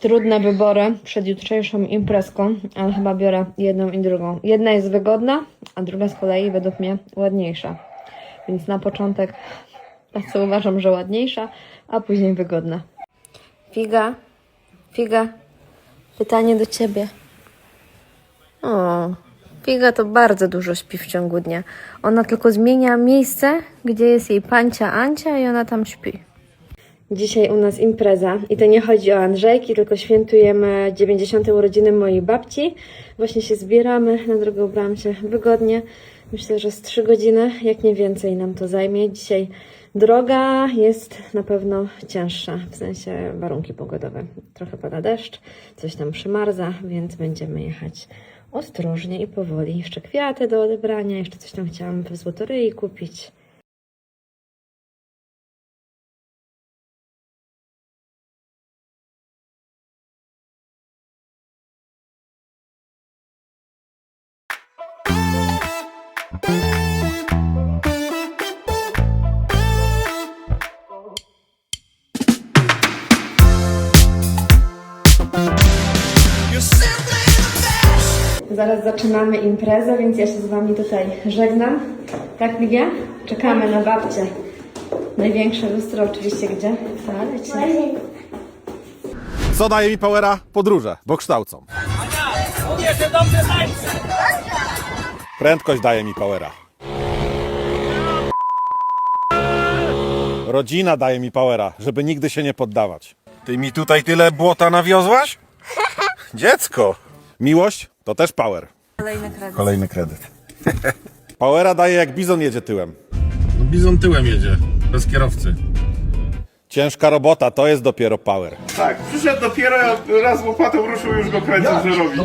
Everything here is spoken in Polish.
trudne wybory przed jutrzejszą imprezką, ale chyba biorę jedną i drugą. Jedna jest wygodna, a druga z kolei według mnie ładniejsza. Więc na początek ta, co uważam, że ładniejsza, a później wygodna. Figa, Figa, pytanie do ciebie. O, Figa to bardzo dużo śpi w ciągu dnia. Ona tylko zmienia miejsce, gdzie jest jej pancia Ancia i ona tam śpi. Dzisiaj u nas impreza i to nie chodzi o Andrzejki, tylko świętujemy 90. urodziny mojej babci. Właśnie się zbieramy, na drogę ubrałam się wygodnie. Myślę, że z 3 godziny, jak nie więcej nam to zajmie. Dzisiaj droga jest na pewno cięższa, w sensie warunki pogodowe. Trochę pada deszcz, coś tam przymarza, więc będziemy jechać ostrożnie i powoli. Jeszcze kwiaty do odebrania, jeszcze coś tam chciałam w złotoryi kupić. Zaraz zaczynamy imprezę, więc ja się z Wami tutaj żegnam. Tak, Ligia? Czekamy na babcię. Największe lustro oczywiście gdzie? W. Co daje mi powera? Podróże, bo kształcą. Prędkość daje mi powera. Rodzina daje mi powera, żeby nigdy się nie poddawać. Ty mi tutaj tyle błota nawiozłaś? Dziecko. Miłość to też power. Kolejny kredyt. Powera daje jak bizon jedzie tyłem. No bizon tyłem jedzie, bez kierowcy. Ciężka robota to jest dopiero power. Tak, przyszedł dopiero raz łopatą ruszył, już go kręcą, że robi.